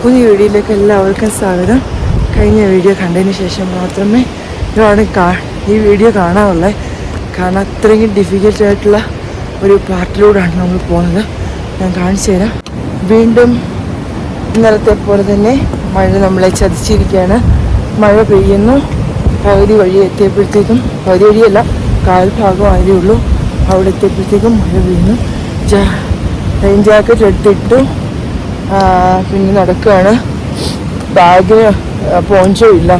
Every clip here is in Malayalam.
പുതിയ വീഡിയോയിലേക്ക് എല്ലാവർക്കും സ്വാഗതം. കഴിഞ്ഞ വീഡിയോ കണ്ടതിന് ശേഷം മാത്രമേ ഇതാണ് കാ ഈ വീഡിയോ കാണാറുള്ളത് കാരണം അത്രയും ഡിഫിക്കൽട്ട് ആയിട്ടുള്ള ഒരു പാർട്ടിലൂടെയാണ് നമ്മൾ പോകുന്നത്. ഞാൻ കാണിച്ചു തരാം. വീണ്ടും ഇന്നലത്തെ പോലെ തന്നെ മഴ നമ്മളെ ചതിച്ചിരിക്കുകയാണ്. മഴ പെയ്യുന്നു. പകുതി വഴി എത്തിയപ്പോഴത്തേക്കും പകുതി വഴിയല്ല കാൽഭാഗം ആയതേ ഉള്ളൂ. അവിടെ എത്തിയപ്പോഴത്തേക്കും മഴ പെയ്യുന്നു. റെയിൻ ജാക്കറ്റ് എടുത്തിട്ടു പിന്നെ നടക്കുകയാണ് ബാഗിന് പോഞ്ചോ ഇല്ല.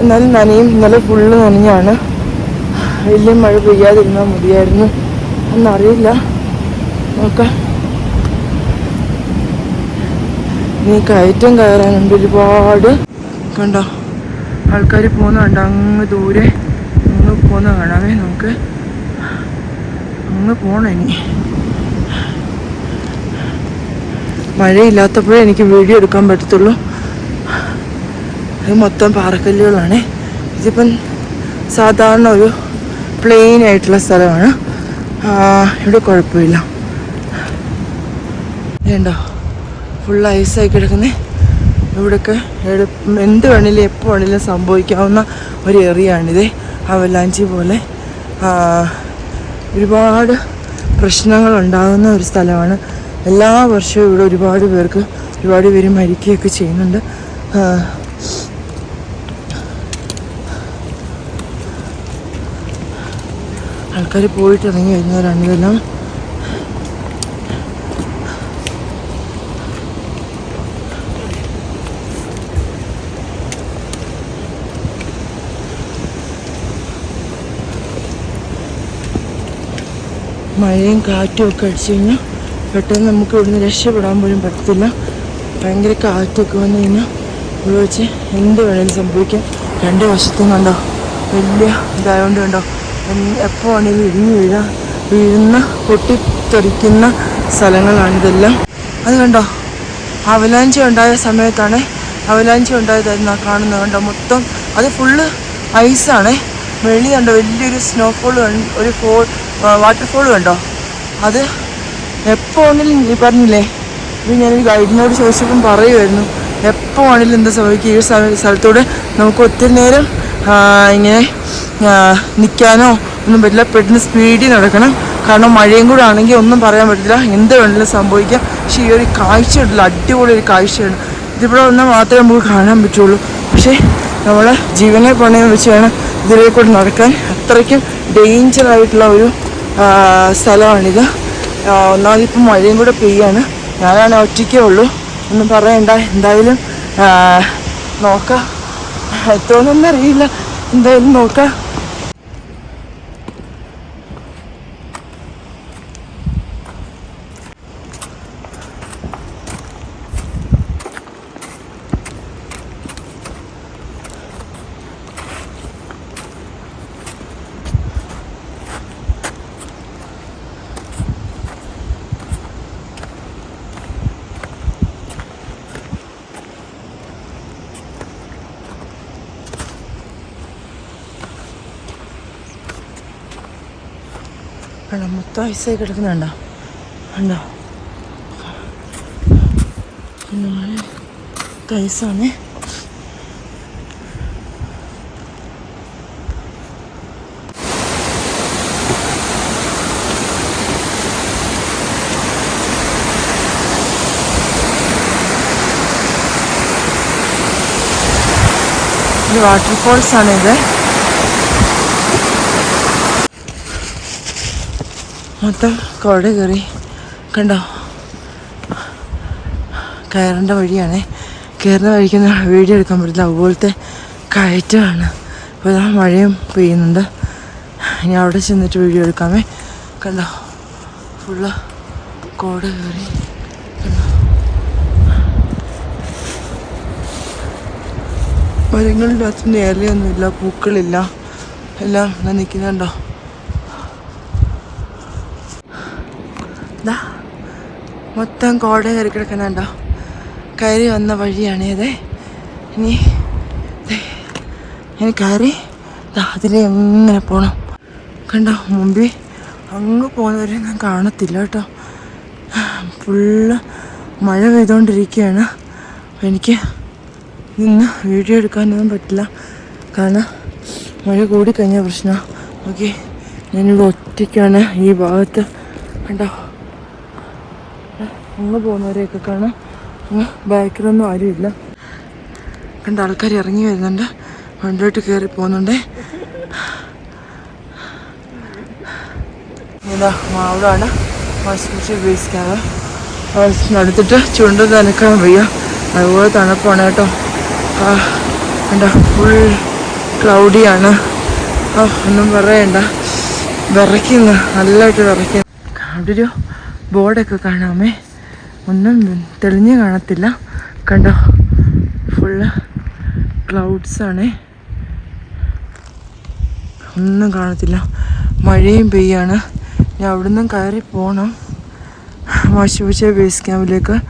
എന്നാലും നനയും ഇന്നലെ ഫുള്ള് നനഞ്ഞാണ്. വലിയ മഴ പെയ്യാതിരുന്നാൽ മതിയായിരുന്നു. എന്നറിയില്ല. നോക്കാം. ഇനി കയറ്റം കയറാനുണ്ട് ഒരുപാട്. കണ്ടോ? ആൾക്കാർ പോകുന്ന കണ്ടോ? അങ്ങ് ദൂരെ. അങ്ങ് പോകുന്ന കാണാമേ നമുക്ക് അങ്ങ് പോണം ഇനി. മഴയില്ലാത്തപ്പോഴേ എനിക്ക് വീഡിയോ എടുക്കാൻ പറ്റത്തുള്ളൂ. ഇത് മൊത്തം പാറക്കല്ലുകളാണ്. ഇതിപ്പം സാധാരണ ഒരു പ്ലെയിൻ ആയിട്ടുള്ള സ്ഥലമാണ്. ഇവിടെ കുഴപ്പമില്ല. വേണ്ടോ ഫുൾ ഐസായി കിടക്കുന്നേ. ഇവിടെയൊക്കെ എന്ത് വേണേലും എപ്പോൾ വേണേലും സംഭവിക്കാവുന്ന ഒരു ഏറിയ ആണിത്. അവലാഞ്ചി പോലെ. ഒരുപാട് പ്രശ്നങ്ങൾ ഉണ്ടാകുന്ന ഒരു സ്ഥലമാണ് എല്ലാ വർഷവും ഇവിടെ ഒരുപാട് പേർക്ക് ഒരുപാട് പേര് മരിക്കുകയൊക്കെ ചെയ്യുന്നുണ്ട്. ആൾക്കാർ പോയിട്ട് ഇറങ്ങി വരുന്നവരാണ് ഇതെല്ലാം മഴയും കാറ്റും ഒക്കെ അടിച്ചു കഴിഞ്ഞാൽ പെട്ടെന്ന് നമുക്ക് ഇവിടുന്ന് രക്ഷപ്പെടാൻ പോലും പറ്റത്തില്ല. ഭയങ്കര കാറ്റൊക്കെ വന്നു കഴിഞ്ഞാൽ ഇവിടെ വെച്ച് എന്ത് വേണേലും സംഭവിക്കാം. രണ്ട് വശത്തും കണ്ടോ? വലിയ ഇതായതുകൊണ്ട് കണ്ടോ? എപ്പോൾ വേണേലും ഇടിഞ്ഞു വീഴാം വീഴുന്ന പൊട്ടിത്തെറിക്കുന്ന സ്ഥലങ്ങളാണിതെല്ലാം അത് കണ്ടോ? അവലാഞ്ചി ഉണ്ടായ സമയത്താണ് അവലാഞ്ചി ഉണ്ടായതായിരുന്നു കാണുന്നത് കണ്ടോ? മൊത്തം അത് ഫുള്ള് ഐസാണേ വെള്ളി കണ്ടോ? വലിയൊരു സ്നോഫോൾ ഒരു ഫോൾ വാട്ടർഫോൾ കണ്ടോ? അത് എപ്പോൾ ആണെങ്കിലും ഈ പറഞ്ഞില്ലേ? ഇത് ഞാനൊരു ഗൈഡിനോട് ചോദിച്ചപ്പം പറയുമായിരുന്നു എപ്പോൾ ആണെങ്കിലും എന്താ സംഭവിക്കുക? ഈ സ്ഥല- സ്ഥലത്തൂടെ നമുക്ക് ഒത്തിരി നേരം ഇങ്ങനെ നിൽക്കാനോ ഒന്നും പറ്റില്ല. പെട്ടെന്ന് സ്പീഡിൽ നടക്കണം. കാരണം മഴയും കൂടെ ആണെങ്കിൽ ഒന്നും പറയാൻ പറ്റില്ല. എന്ത് വേണമെങ്കിലും സംഭവിക്കാം. പക്ഷേ ഈ ഒരു കാഴ്ച ഉണ്ടല്ലോ. അടിപൊളി ഒരു കാഴ്ചയാണ്. ഇതിവിടെ വന്നാൽ മാത്രമേ നമുക്ക് കാണാൻ പറ്റുള്ളൂ. പക്ഷേ നമ്മൾ ജീവനെ പണയം വെച്ച് വേണം ഇതിലേ കൂടെ നടക്കാൻ അത്രയ്ക്കും ഡേഞ്ചറായിട്ടുള്ള ഒരു സ്ഥലമാണിത്. ഒന്നാമത് ഇപ്പം മഴയും കൂടെ പെയ്യാണ്. ഞാനാണ് ഒറ്റയ്ക്കേ ഉള്ളൂ. ഒന്നും പറയണ്ട. എന്തായാലും നോക്കാം. എത്തുമെന്നൊന്നും അറിയില്ല. എന്തായാലും നോക്കാം. കണ്ടോ മൊത്തം ഐസായി കിടക്കുന്നുണ്ടോ കണ്ടോ. ഐസാണേ. ഇത് വാട്ടർഫോൾസ് ആണ് ഇത് മൊത്തം കോട കയറി. കണ്ടോ? കയറേണ്ട വഴിയാണേ. കയറുന്ന വഴിക്കുന്ന വീഡിയോ എടുക്കാൻ പറ്റില്ല. അതുപോലത്തെ കയറ്റമാണ്. അപ്പോൾ ഇതാ മഴയും പെയ്യുന്നുണ്ട്. ഇനി അവിടെ ചെന്നിട്ട് വീഡിയോ എടുക്കാമേ. കണ്ടോ? ഫുള്ള് കോട കയറി. കണ്ടോ? മരങ്ങളുടെ അകത്ത് നേരെയൊന്നുമില്ല പൂക്കളില്ല. എല്ലാം നിൽക്കുന്നുണ്ടോ? ദാ മൊത്തം കോട കയറി കിടക്കുന്നുണ്ടോ? കയറി വന്ന വഴിയാണ് ഇത്. ഇനി ഇനി കയറി അതിലെ എങ്ങനെ പോകണം കണ്ടോ മുമ്പിൽ അങ്ങ് പോകുന്നവരെ ഞാൻ കാണത്തില്ല കേട്ടോ. ഫുള്ള് മഴ പെയ്തുകൊണ്ടിരിക്കുകയാണ് എനിക്ക് നിന്ന് വീഡിയോ എടുക്കാനൊന്നും പറ്റില്ല. കാരണം മഴ കൂടിക്കഴിഞ്ഞ പ്രശ്നമാണ് ഓക്കെ ഞാനിവിടെ ഒറ്റയ്ക്കാണ് ഈ ഭാഗത്ത്. കണ്ടോ? അങ്ങ് പോകുന്നവരെയൊക്കെ കാണാം. ബാക്കിലൊന്നും ആരുമില്ല കണ്ട ആൾക്കാർ ഇറങ്ങി വരുന്നുണ്ട്. വണ്ടിലോട്ട് കയറി പോകുന്നുണ്ട്. ഇതാ മാവിടാണ് വാഷിംഗ് ഉപയോഗിക്കാറ് എടുത്തിട്ട് ചുണ്ട് നനക്കാൻ വയ്യ. അതുപോലെ തണുപ്പാണ് കേട്ടോ. എന്താ ഫുൾ ക്ലൗഡിയാണ് ആ ഒന്നും പറയണ്ട വിറയ്ക്കുന്നു നല്ലതായിട്ട് വിറയ്ക്കുന്നു അവിടെ ഒരു ബോർഡൊക്കെ കാണാമേ. ഒന്നും തെളിഞ്ഞ് കാണത്തില്ല. കണ്ടോ? ഫുള്ള് ക്ലൗഡ്സാണേ ഒന്നും കാണത്തില്ല. മഴയും പെയ്യാണ്. ഞാൻ അവിടുന്ന് കയറി പോകണം മാച്ചിപ്പൂച്ച ബേസ് ക്യാമ്പിലേക്ക്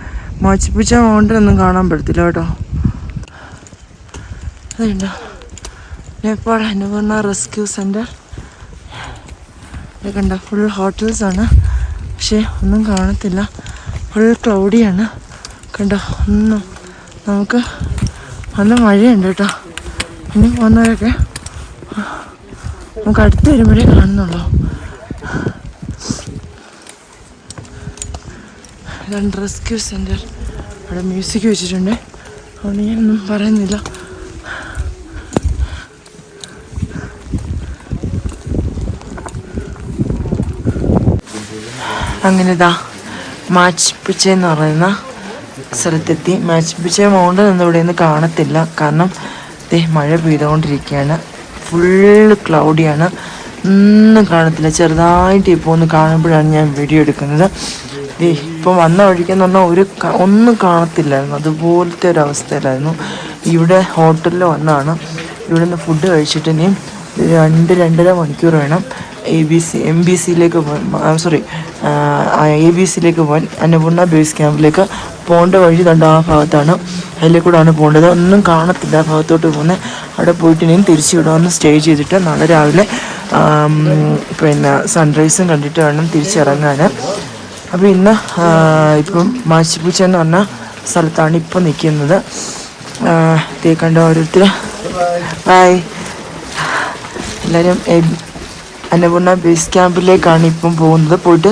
മാച്ചിപ്പൂച്ച മൗണ്ടൻ ഒന്നും കാണാൻ പറ്റത്തില്ല കേട്ടോ. അതുണ്ടോ? നേപ്പാൾ അന്നപൂർണ റെസ്ക്യൂ സെന്റർ ഇതൊക്കെ കണ്ട? ഫുൾ ഹോട്ടൽസാണ് പക്ഷേ ഒന്നും കാണത്തില്ല. ഫുൾ ക്ലൗഡിയാണ് കണ്ടോ ഒന്നും നമുക്ക് നല്ല മഴയുണ്ട് കേട്ടോ. ഇനി പോകുന്നവരൊക്കെ നമുക്ക് അടുത്ത് വരുമ്പോഴേ കാണുന്നുള്ളൂ. ഇതാണ് റെസ്ക്യൂ സെന്റർ അവിടെ മ്യൂസിക് വെച്ചിട്ടുണ്ട്. അതുകൊണ്ട് ഞാനൊന്നും പറയുന്നില്ല. അങ്ങനെ ഇതാ മാച്ച് പിച്ച എന്ന് പറയുന്ന സ്ഥലത്തെത്തി. മാച്ച് പിച്ച മൗണ്ടൻ ഒന്നും ഇവിടെ നിന്ന് കാണത്തില്ല. കാരണം ദേ മഴ പെയ്തുകൊണ്ടിരിക്കുകയാണ്. ഫുള്ള് ക്ലൗഡിയാണ് ഒന്നും കാണത്തില്ല. ചെറുതായിട്ട് ഇപ്പോൾ ഒന്ന് കാണുമ്പോഴാണ് ഞാൻ വീഡിയോ എടുക്കുന്നത്. ഇപ്പം വന്ന വഴിക്കെന്ന് പറഞ്ഞാൽ ഒരു ഒന്നും കാണത്തില്ലായിരുന്നു. അതുപോലത്തെ ഒരു അവസ്ഥയിലായിരുന്നു. ഇവിടെ ഹോട്ടലിൽ വന്നാണ് ഇവിടെ നിന്ന് ഫുഡ് കഴിച്ചിട്ട് ഇനിയും രണ്ട് രണ്ടര മണിക്കൂർ വേണം. A B C M B സിയിലേക്ക് സോറി എ ബി സിയിലേക്ക് പോകാൻ അന്നപൂർണ ബേസ് ക്യാമ്പിലേക്ക് പോകേണ്ട വഴി കണ്ട ആ ഭാഗത്താണ് അതിലെ കൂടാണ് പോകേണ്ടത് ഒന്നും കാണത്തില്ല ആ ഭാഗത്തോട്ട് പോകുന്നത് അവിടെ പോയിട്ട് ഇനിയും തിരിച്ചു വിടാമെന്ന് സ്റ്റേ ചെയ്തിട്ട് നാളെ രാവിലെ പിന്നെ സൺറൈസും കണ്ടിട്ട് വേണം തിരിച്ചിറങ്ങാൻ അപ്പോൾ ഇന്ന് ഇപ്പം മാച്ചിപ്പൂച്ച എന്ന് പറഞ്ഞ സ്ഥലത്താണ് ഇപ്പം നിൽക്കുന്നത് തേക്കണ്ട കണ്ട ഓരോരുത്തർ ബായ് എല്ലാവരും അന്നപൂർണ ബേസ് ക്യാമ്പിലേക്കാണ് ഇപ്പം പോകുന്നത്. പോയിട്ട്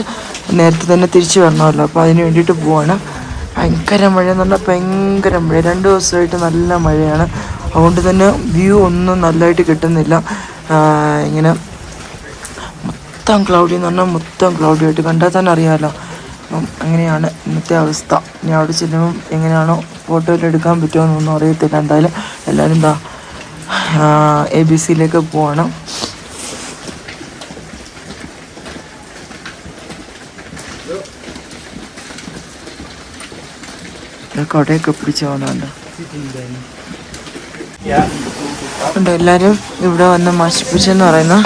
നേരത്തെ തന്നെ തിരിച്ചു വരണമല്ലോ. അപ്പോൾ അതിന് വേണ്ടിയിട്ട് പോവാണ്. ഭയങ്കര മഴ എന്ന് പറഞ്ഞാൽ ഭയങ്കര മഴ. രണ്ട് ദിവസമായിട്ട് നല്ല മഴയാണ്. അതുകൊണ്ട് തന്നെ വ്യൂ ഒന്നും നല്ലതായിട്ട് കിട്ടുന്നില്ല. ഇങ്ങനെ മൊത്തം ക്ലൗഡി എന്ന് പറഞ്ഞാൽ മൊത്തം ക്ലൗഡി ആയിട്ട്. കണ്ടാൽ തന്നെ അറിയാമല്ലോ അപ്പം അങ്ങനെയാണ് ഇന്നത്തെ അവസ്ഥ. ഇനി അവിടെ ചെല്ലുമ്പം എങ്ങനെയാണോ ഫോട്ടോയിൽ എടുക്കാൻ പറ്റുമോ എന്നൊന്നും അറിയത്തില്ല. എന്തായാലും എല്ലാവരും എന്താ എ ബി സിയിലേക്ക് പോകണം കൊടയൊക്കെ പിടിച്ച് പോകുന്നുണ്ട് ഉണ്ട് എല്ലാവരും ഇവിടെ വന്ന് മഷിപ്പിച്ചെന്ന് പറയുന്ന.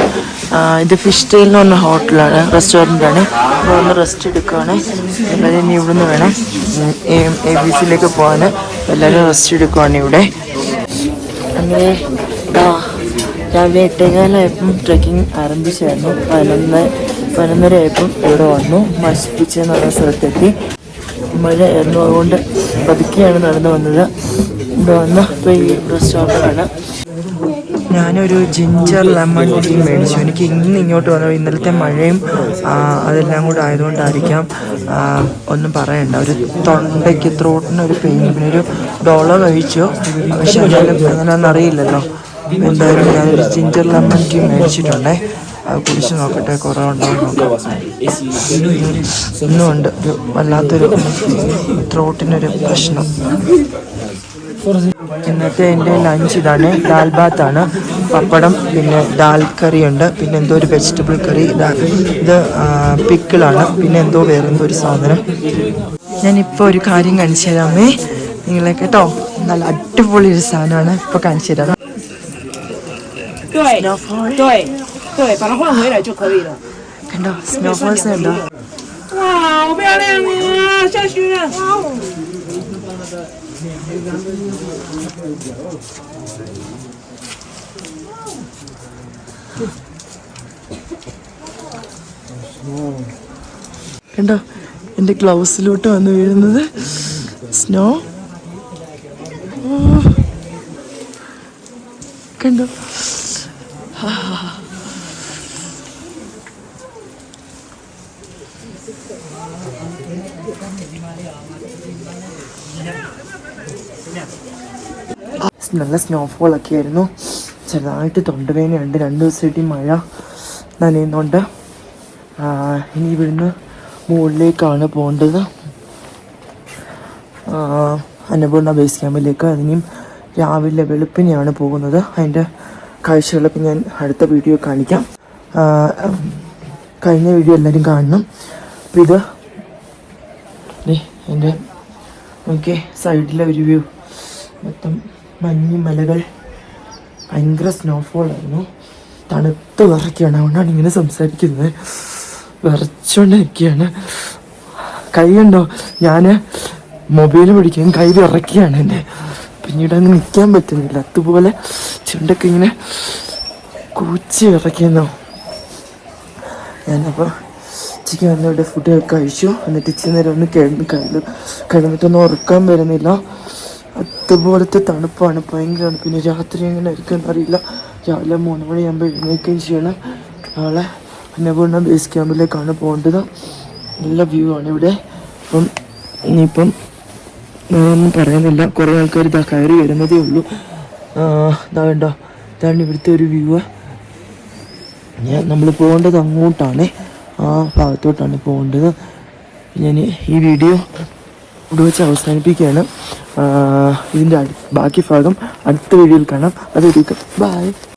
ഇത് ഫിഷ് ടെയിൽ എന്ന് പറഞ്ഞ ഹോട്ടലാണ് റെസ്റ്റോറന്റാണ് ഇവിടെ വന്ന് റെസ്റ്റ് എടുക്കുകയാണ് എല്ലാവരും ഇനി ഇവിടുന്ന് വേണം. എ ബി സിയിലേക്ക് പോകാൻ എല്ലാവരും റെസ്റ്റ് എടുക്കുകയാണ് ഇവിടെ. അങ്ങനെ രാവിലെ എട്ടേകാലായപ്പം ട്രെക്കിംഗ് ആരംഭിച്ചായിരുന്നു. പതിനൊന്ന് പതിനൊന്നര ആയപ്പം ഇവിടെ വന്നു മഷിപ്പിച്ച് എന്നുള്ള സ്ഥലത്തെത്തി. മഴ ഇറന്നു അതുകൊണ്ട് പതുക്കെയാണ് നടന്നു വന്നത്. ഇവിടെ വന്ന് ഇപ്പോൾ ഈ റെസ്റ്റോറന്റാണ് ഞാനൊരു ജിഞ്ചർ ലെമൺ ടീ മേടിച്ചു. എനിക്ക് ഇന്ന് ഇങ്ങോട്ട് വന്നു. ഇന്നലത്തെ മഴയും അതെല്ലാം കൂടെ ആയതുകൊണ്ടായിരിക്കാം ഒന്നും പറയണ്ട. ഒരു തൊണ്ടയ്ക്ക് ത്രോട്ടിന് ഒരു പെയിൻ പിന്നെ ഒരു ഡോളർ കഴിച്ചു. പക്ഷെ എന്നാലും അങ്ങനെയൊന്നും അറിയില്ലല്ലോ. എന്തായാലും ഞാനൊരു ജിഞ്ചർ ലെമൺ ടീ മേടിച്ചിട്ടുണ്ടേ. അത് കുടിച്ച് നോക്കട്ടെ കുറേ നോക്കാം. ഇന്നും ഉണ്ട്. ഒരു വല്ലാത്തൊരു ത്രോട്ടിനൊരു പ്രശ്നം. ഇന്നത്തെ എന്റെ ലഞ്ച് ഇതാണ്. ദാൽ ബാത്താണ് പപ്പടം പിന്നെ ദാൽ കറി ഉണ്ട് പിന്നെ എന്തോ ഒരു വെജിറ്റബിൾ കറി. ഇതാ- ഇത് പിക്കിളാണ്. പിന്നെ എന്തോ വേറെ എന്തോ ഒരു സാധനം. ഞാനിപ്പോൾ ഒരു കാര്യം കാണിച്ചു തരാമേ. നിങ്ങളെ കേട്ടോ നല്ല അടിപൊളി ഒരു സാധനമാണ്. ഇപ്പോൾ കാണിച്ചു തരാം. 对 Snowfall 对对，把它换回来就可以了。 കണ്ടോ സ്നോഫോൾസ് ഉണ്ടോ 哇，好漂亮啊！下雪了。 കണ്ടോ എൻ്റെ ഗ്ലൗസിലോട്ട് വന്ന് വീഴുന്നത് സ്നോ കണ്ടോ നല്ല സ്നോഫോൾ ഒക്കെ ആയിരുന്നു. ചെറുതായിട്ട് തൊണ്ടവേദനയുണ്ട് രണ്ട് ദിവസമായിട്ട് മഴ നനയുന്നുണ്ട്. ഇനി ഇവിടുന്ന് മുകളിലേക്കാണ് പോകേണ്ടത്. അന്നപൂർണ ബേസ് ക്യാമ്പിലേക്ക്. അതിനും രാവിലെ വെളുപ്പിനെയാണ് പോകുന്നത്. അതിന്റെ കാഴ്ചകളൊക്കെ ഞാൻ അടുത്ത വീഡിയോ കാണിക്കാം. കഴിഞ്ഞ വീഡിയോ എല്ലാവരും കാണണം. അപ്പം ഇത് എന്റെ ഓക്കെ സൈഡിലെ ഒരു വ്യൂ. മൊത്തം മഞ്ഞ് മലകൾ ഭയങ്കര സ്നോഫോൾ ആയിരുന്നു. തണുത്ത് വിറയ്ക്കുകയാണ്. അതുകൊണ്ടാണ് ഇങ്ങനെ സംസാരിക്കുന്നത്. വിറച്ചുകൊണ്ടിരിക്കുകയാണ് കൈ കണ്ടോ? ഞാൻ മൊബൈൽ പിടിക്കാൻ കൈ വിറയ്ക്കുകയാണ് എന്റെ പിന്നീട് അങ്ങ് നിൽക്കാൻ പറ്റുന്നില്ല. അതുപോലെ ചുണ്ടൊക്കെ ഇങ്ങനെ കൂച്ചി വിറയ്ക്കുന്നു. ഞാനപ്പോൾ ഉച്ചയ്ക്ക് വന്നിവിടെ ഫുഡ് കഴിച്ചു. എന്നിട്ട് ഇച്ചിരി നേരം ഒന്ന് കിടന്ന് കഴിഞ്ഞിട്ടൊന്നും കിടന്നിട്ടൊന്നും ഉറക്കാൻ വരുന്നില്ല. അതുപോലത്തെ തണുപ്പാണ്. ഭയങ്കരമാണ്. പിന്നെ രാത്രി എങ്ങനെ ആയിരിക്കും അറിയില്ല. രാവിലെ മൂന്ന് മണിയാകുമ്പോൾ എഴുന്നേൽക്കുകയും ചെയ്യണം. നാളെ അന്നപൂർണ ബേസ് ക്യാമ്പിലേക്കാണ് പോകേണ്ടത്. നല്ല വ്യൂ ആണ് ഇവിടെ. അപ്പം ഇനിയിപ്പം ഒന്നും പറയുന്നില്ല. കുറേ ആൾക്കാർ ഇതാ കയറി വരുന്നതേ ഉള്ളൂ. ഇതാ കണ്ടോ? ഇതാണ് ഇവിടുത്തെ ഒരു വ്യൂ ഞാൻ നമ്മൾ പോകേണ്ടത് അങ്ങോട്ടാണ്. ആ ഭാഗത്തോട്ടാണ് പോകേണ്ടത്. ഞാൻ ഈ വീഡിയോ ഇവിടെ വെച്ച് അവസാനിപ്പിക്കുകയാണ്. ഇതിന്റെ ബാക്കി ഭാഗം അടുത്ത വീഡിയോയിൽ കാണാം. അത് ബൈ